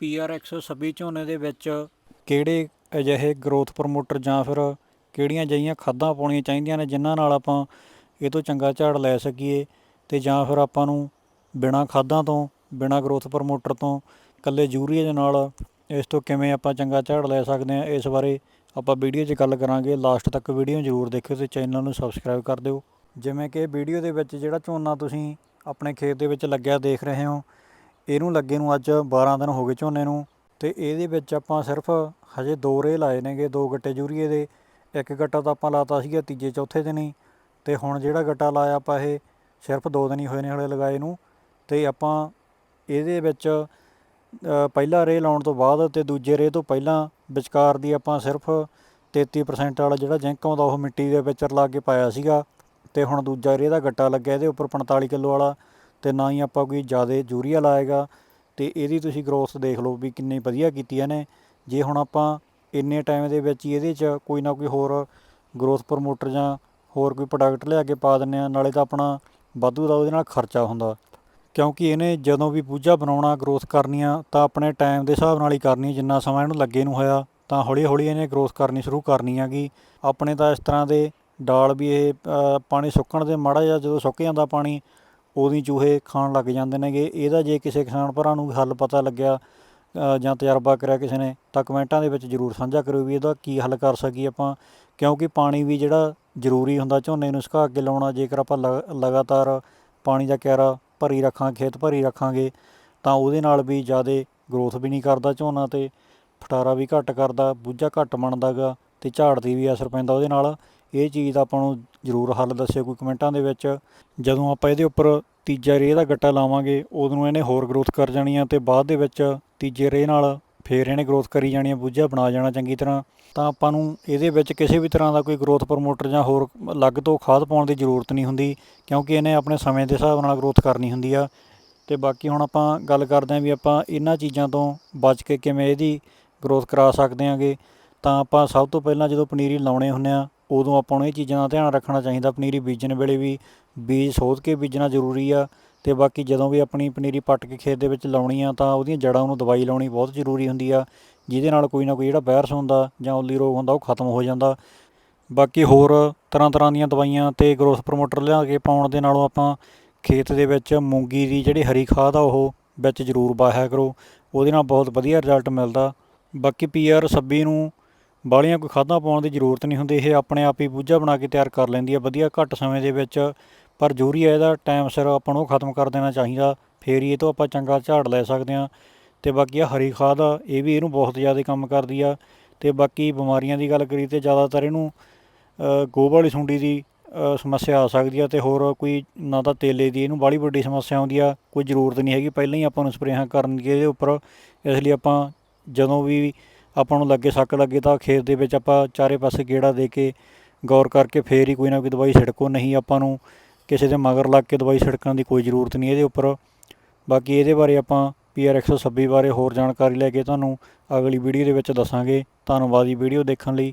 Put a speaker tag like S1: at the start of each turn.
S1: PR 126 ਝੋਨੇ ਦੇ ਵਿੱਚ ਕਿਹੜੇ ਅਜਿਹੇ ਗਰੋਥ ਪ੍ਰਮੋਟਰ ਜਾਂ ਫਿਰ ਕਿਹੜੀਆਂ ਅਜਿਹੀਆਂ ਖਾਦਾਂ ਪਾਉਣੀਆਂ ਚਾਹੀਦੀਆਂ ਨੇ ਜਿਨ੍ਹਾਂ ਨਾਲ ਆਪਾਂ ਇਹ ਤੋਂ ਚੰਗਾ ਝਾੜ ਲੈ ਸਕੀਏ ਤੇ ਜਾਂ ਫਿਰ ਆਪਾਂ ਨੂੰ ਬਿਨਾਂ ਖਾਦਾਂ ਤੋਂ, ਬਿਨਾਂ ਗਰੋਥ ਪ੍ਰਮੋਟਰ ਤੋਂ ਇਕੱਲੇ ਯੂਰੀਆ ਦੇ ਨਾਲ ਇਸ ਤੋਂ ਕਿਵੇਂ ਆਪਾਂ ਚੰਗਾ ਝਾੜ ਲੈ ਸਕਦੇ ਹਾਂ, ਇਸ ਬਾਰੇ ਆਪਾਂ ਵੀਡੀਓ 'ਚ ਗੱਲ ਕਰਾਂਗੇ। ਲਾਸਟ ਤੱਕ ਵੀਡੀਓ ਜ਼ਰੂਰ ਦੇਖਿਓ ਤੇ ਚੈਨਲ ਨੂੰ ਸਬਸਕ੍ਰਾਈਬ ਕਰ ਦਿਓ। ਜਿਵੇਂ ਕਿ ਵੀਡੀਓ ਦੇ ਵਿੱਚ ਜਿਹੜਾ ਝੋਨਾ ਤੁਸੀਂ ਆਪਣੇ ਖੇਤ ਦੇ ਵਿੱਚ ਲੱਗਿਆ ਦੇਖ ਰਹੇ ਹੋ ਇਹਨੂੰ ਲੱਗੇ ਨੂੰ ਅੱਜ 12 ਦਿਨ ਹੋ ਗਏ ਝੋਨੇ ਨੂੰ ਤੇ ਇਹਦੇ ਵਿੱਚ ਆਪਾਂ ਸਿਰਫ ਹਜੇ ਦੋ ਰੇ ਲਾਏ ਨੇਗੇ, ਦੋ ਗੱਟੇ ਯੂਰੀਏ ਦੇ, ਇੱਕ ਗੱਟਾ ਤਾਂ ਆਪਾਂ ਲਾਤਾ ਸੀਗਾ ਤੀਜੇ ਚੌਥੇ ਦਿਨ ਹੀ ਤੇ ਹੁਣ ਜਿਹੜਾ ਗੱਟਾ ਲਾਇਆ ਆਪਾਂ ਇਹ ਸਿਰਫ ਦੋ ਦਿਨ ਹੀ ਹੋਏ ਨੇ ਹਲੇ ਲਗਾਏ ਨੂੰ ਤੇ ਆਪਾਂ ਇਹਦੇ ਵਿੱਚ ਪਹਿਲਾ ਰੇ ਲਾਉਣ ਤੋਂ ਬਾਅਦ ਤੇ ਦੂਜੇ ਰੇ ਤੋਂ ਪਹਿਲਾਂ ਵਿਚਕਾਰ ਦੀ ਆਪਾਂ ਸਿਰਫ 33% ਵਾਲਾ ਜਿਹੜਾ ਜਿੰਕ ਆਉਂਦਾ ਉਹ ਮਿੱਟੀ ਦੇ ਵਿੱਚ ਰਲਾ ਕੇ ਪਾਇਆ ਸੀਗਾ ਤੇ ਹੁਣ ਦੂਜਾ ਰੇ ਦਾ ਗੱਟਾ ਲੱਗਿਆ ਇਹਦੇ ਉੱਪਰ 45 ਕਿਲੋ ਵਾਲਾ ਤੇ ਨਾ ਹੀ ਆਪਾਂ ਕੋਈ ਜ਼ਿਆਦਾ ਯੂਰੀਆ ਲਾਏਗਾ ਤੇ ਇਹਦੀ ਤੁਸੀਂ ਗਰੋਥ ਦੇਖ ਲਓ ਵੀ ਕਿੰਨੀ ਵਧੀਆ ਕੀਤੀ ਇਹਨੇ ਜੇ ਹੁਣ ਆਪਾਂ ਇੰਨੇ ਟਾਈਮ ਦੇ ਵਿੱਚ ਹੀ ਇਹਦੇ 'ਚ ਕੋਈ ਨਾ ਕੋਈ ਹੋਰ ਗਰੋਥ ਪ੍ਰਮੋਟਰ ਜਾਂ ਹੋਰ ਕੋਈ ਪ੍ਰੋਡਕਟ ਲਿਆ ਕੇ ਪਾ ਦਿੰਨੇ ਆ ਨਾਲੇ ਤਾਂ ਆਪਣਾ ਵਾਧੂ ਦਾ ਉਹਦੇ ਨਾਲ ਖਰਚਾ ਹੁੰਦਾ। ਕਿਉਂਕਿ ਇਹਨੇ ਜਦੋਂ ਵੀ ਬੂਝਾ ਬਣਾਉਣਾ ਗਰੋਥ ਕਰਨੀ ਆ, ਤਾਂ ਆਪਣੇ ਟਾਈਮ ਦੇ ਹਿਸਾਬ ਨਾਲ ਹੀ ਕਰਨੀ ਜਿੰਨਾ ਸਮਾਂ ਇਹਨੂੰ ਲੱਗੇ ਨੂੰ ਹੋਇਆ, ਤਾਂ ਹੌਲੀ ਹੌਲੀ ਇਹਨੇ ਗਰੋਥ ਕਰਨੀ ਸ਼ੁਰੂ ਕਰਨੀ ਹੈਗੀ ਆਪਣੇ ਤਾਂ ਇਸ ਤਰ੍ਹਾਂ ਦੇ ਡਾਲ ਵੀ ਇਹ ਪਾਣੀ ਸੁੱਕਣ ਦੇ ਮਾੜਾ ਜਿਹਾ ਜਦੋਂ ਸੁੱਕ ਜਾਂਦਾ ਪਾਣੀ ਉਦੋਂ ਚੂਹੇ ਖਾਣ ਲੱਗ ਜਾਂਦੇ ਨੇਗੇ। ਇਹਦਾ ਜੇ ਕਿਸੇ ਕਿਸਾਨ ਭਰਾ ਨੂੰ ਹੱਲ ਪਤਾ ਲੱਗਿਆ ਜਾਂ ਤਜਰਬਾ ਕਰਿਆ ਕਿਸੇ ਨੇ, ਤਾਂ ਕਮੈਂਟਾਂ ਦੇ ਵਿੱਚ ਜਰੂਰ ਸਾਂਝਾ ਕਰਿਓ ਵੀ ਇਹਦਾ ਕੀ ਹੱਲ ਕਰ ਸਕੀਏ ਆਪਾਂ। ਕਿਉਂਕਿ ਪਾਣੀ ਵੀ ਜਿਹੜਾ ਜ਼ਰੂਰੀ ਹੁੰਦਾ ਝੋਨੇ ਨੂੰ ਸੁਕਾ ਕੇ ਲਾਉਣਾ, ਜੇਕਰ ਆਪਾਂ ਲਗ- ਲਗਾਤਾਰ ਪਾਣੀ ਦਾ ਕਿਆਰਾ ਭਰੀ ਰੱਖਾਂ, ਖੇਤ ਭਰੀ ਰੱਖਾਂਗੇ, ਤਾਂ ਉਹਦੇ ਨਾਲ ਵੀ ਜ਼ਿਆਦਾ ਗਰੋਥ ਵੀ ਨਹੀਂ ਕਰਦਾ ਝੋਨਾ ਤੇ, ਫਟਾਰਾ ਵੀ ਘੱਟ ਕਰਦਾ, ਬੂਝਾ ਘੱਟ ਬਣਦਾ ਗਾ ਤੇ ਝਾੜ ਤੇ ਵੀ ਅਸਰ ਪੈਂਦਾ ਉਹਦੇ ਨਾਲ। ਇਹ ਚੀਜ਼ ਦਾ ਆਪਾਂ ਨੂੰ ਜ਼ਰੂਰ ਹੱਲ ਦੱਸਿਓ ਕੋਈ ਕਮੈਂਟਾਂ ਦੇ ਵਿੱਚ। ਜਦੋਂ ਆਪਾਂ ਇਹਦੇ ਉੱਪਰ ਤੀਜਾ ਰੇਹ ਦਾ ਗੱਟਾ ਲਾਵਾਂਗੇ, ਉਦੋਂ ਨੂੰ ਇਹਨੇ ਹੋਰ ਗਰੋਥ ਕਰ ਜਾਣੀ ਆ ਤੇ ਬਾਅਦ ਦੇ ਵਿੱਚ ਤੀਜੇ ਰੇਹ ਨਾਲ ਫੇਰ ਇਹਨੇ ਗਰੋਥ ਕਰੀ ਜਾਣੀ ਆ, ਬੂਝਾ ਬਣਾ ਜਾਣਾ ਚੰਗੀ ਤਰ੍ਹਾਂ। ਤਾਂ ਆਪਾਂ ਨੂੰ ਇਹਦੇ ਵਿੱਚ ਕਿਸੇ ਵੀ ਤਰ੍ਹਾਂ ਦਾ ਕੋਈ ਗਰੋਥ ਪ੍ਰਮੋਟਰ ਜਾਂ ਹੋਰ ਅਲੱਗ ਤੋਂ ਖਾਦ ਪਾਉਣ ਦੀ ਜ਼ਰੂਰਤ ਨਹੀਂ ਹੁੰਦੀ, ਕਿਉਂਕਿ ਇਹਨੇ ਆਪਣੇ ਸਮੇਂ ਦੇ ਹਿਸਾਬ ਨਾਲ ਗਰੋਥ ਕਰਨੀ ਹੁੰਦੀ ਆ। ਤੇ ਬਾਕੀ ਹੁਣ ਆਪਾਂ ਗੱਲ ਕਰਦੇ ਆਂ ਵੀ ਆਪਾਂ ਇਹਨਾਂ ਚੀਜ਼ਾਂ ਤੋਂ ਬਚ ਕੇ ਕਿਵੇਂ ਇਹਦੀ ਗਰੋਥ ਕਰਾ ਸਕਦੇ ਆਂਗੇ। ਤਾਂ ਆਪਾਂ ਸਭ ਤੋਂ ਪਹਿਲਾਂ ਜਦੋਂ ਪਨੀਰੀ ਲਾਉਣੇ ਹੁੰਦੇ ਆ ਉਦੋਂ ਆਪਾਂ ਨੂੰ ਇਹ ਚੀਜ਼ਾਂ ਦਾ ਧਿਆਨ ਰੱਖਣਾ ਚਾਹੀਦਾ। ਪਨੀਰੀ ਬੀਜਣ ਵੇਲੇ ਵੀ ਬੀਜ ਸੋਧ ਕੇ ਬੀਜਣਾ ਜ਼ਰੂਰੀ ਆ ਤੇ ਬਾਕੀ ਜਦੋਂ ਵੀ ਆਪਣੀ ਪਨੀਰੀ ਪੱਟ ਕੇ ਖੇਤ ਦੇ ਵਿੱਚ ਲਾਉਣੀ ਆ ਤਾਂ ਉਹਦੀਆਂ ਜੜ੍ਹਾਂ ਨੂੰ ਦਵਾਈ ਲਾਉਣੀ ਬਹੁਤ ਜ਼ਰੂਰੀ ਹੁੰਦੀ ਆ, ਜਿਹਦੇ ਨਾਲ ਕੋਈ ਨਾ ਕੋਈ ਜਿਹੜਾ ਵਾਇਰਸ ਹੁੰਦਾ ਜਾਂ ਉੱਲੀ ਰੋਗ ਹੁੰਦਾ ਉਹ ਖਤਮ ਹੋ ਜਾਂਦਾ। ਬਾਕੀ ਹੋਰ ਤਰ੍ਹਾਂ ਤਰ੍ਹਾਂ ਦੀਆਂ ਦਵਾਈਆਂ ਤੇ ਗਰੋਥ ਪ੍ਰਮੋਟਰ ਲਿਆ ਕੇ ਪਾਉਣ ਦੇ ਨਾਲੋਂ ਆਪਾਂ ਖੇਤ ਦੇ ਵਿੱਚ ਮੂੰਗੀ ਦੀ ਜਿਹੜੀ ਹਰੀ ਖਾਦ ਆ ਉਹ ਵਿੱਚ ਜ਼ਰੂਰ ਪਾਇਆ ਕਰੋ। ਉਹਦੇ ਨਾਲ ਬਹੁਤ ਵਧੀਆ ਰਿਜ਼ਲਟ ਮਿਲਦਾ। ਬਾਕੀ ਪੀਆਰ 26 ਨੂੰ ਬਾਹਲੀਆਂ ਕੋਈ ਖਾਦਾਂ ਪਾਉਣ ਦੀ ਜ਼ਰੂਰਤ ਨਹੀਂ ਹੁੰਦੀ ਇਹ ਆਪਣੇ ਆਪ ਹੀ ਬੂਝਾ ਬਣਾ ਕੇ ਤਿਆਰ ਕਰ ਲੈਂਦੀ ਆ ਵਧੀਆ ਘੱਟ ਸਮੇਂ ਦੇ ਵਿੱਚ ਪਰ ਜ਼ਰੂਰੀ ਹੈ ਇਹਦਾ ਟਾਈਮ ਸਿਰ ਆਪਾਂ ਨੂੰ ਖਤਮ ਕਰ ਦੇਣਾ ਚਾਹੀਦਾ। ਫੇਰ ਹੀ ਇਹ ਤੋਂ ਆਪਾਂ ਚੰਗਾ ਝਾੜ ਲੈ ਸਕਦੇ ਹਾਂ। ਤੇ ਬਾਕੀ ਆ ਹਰੀ ਖਾਦ ਆ ਇਹ ਵੀ ਇਹਨੂੰ ਬਹੁਤ ਜ਼ਿਆਦਾ ਕੰਮ ਕਰਦੀ ਆ। ਤੇ ਬਾਕੀ ਬਿਮਾਰੀਆਂ ਦੀ ਗੱਲ ਕਰੀ ਤੇ ਜ਼ਿਆਦਾਤਰ ਇਹਨੂੰ ਅ, ਵਾਲੀ ਸੁੰਡੀ ਦੀ ਸਮੱਸਿਆ ਆ ਸਕਦੀ ਆ ਤੇ ਹੋਰ ਕੋਈ ਨਾ ਤਾਂ ਤੇਲੇ ਦੀ ਇਹਨੂੰ ਬਾਹਲੀ ਵੱਡੀ ਸਮੱਸਿਆ ਆਉਂਦੀ ਆ ਕੋਈ ਜ਼ਰੂਰਤ ਨਹੀਂ ਹੈਗੀ। ਪਹਿਲਾਂ ਹੀ ਆਪਾਂ ਨੂੰ ਸਪਰੇਹਾਂ ਕਰਨ ਦੀ ਇਹਦੇ ਉੱਪਰ ਇਸ ਲਈ ਆਪਾਂ ਜਦੋਂ ਵੀ ਆਪਾਂ ਨੂੰ ਲੱਗੇ ਸੱਕ ਲੱਗੇ ਤਾਂ ਖੇਤ ਦੇ ਵਿੱਚ ਆਪਾਂ ਚਾਰੇ ਪਾਸੇ ਗੇੜਾ ਦੇ ਕੇ ਗੌਰ ਕਰਕੇ ਫੇਰ ਹੀ ਕੋਈ ਨਾ ਕੋਈ ਦਵਾਈ ਛਿੜਕੋ, ਨਹੀਂ ਆਪਾਂ ਨੂੰ ਕਿਸੇ ਦੇ ਮਗਰ ਲੱਗ ਕੇ ਦਵਾਈ ਛਿੜਕਣ ਦੀ ਕੋਈ ਜ਼ਰੂਰਤ ਨਹੀਂ ਇਹਦੇ ਉੱਪਰ। ਬਾਕੀ ਇਹਦੇ ਬਾਰੇ ਆਪਾਂ ਪੀਆਰ 126 ਬਾਰੇ ਹੋਰ ਜਾਣਕਾਰੀ ਲੈ ਕੇ ਤੁਹਾਨੂੰ ਅਗਲੀ ਵੀਡੀਓ ਦੇ ਵਿੱਚ ਦੱਸਾਂਗੇ। ਧੰਨਵਾਦ ਜੀ ਵੀਡੀਓ ਦੇਖਣ ਲਈ।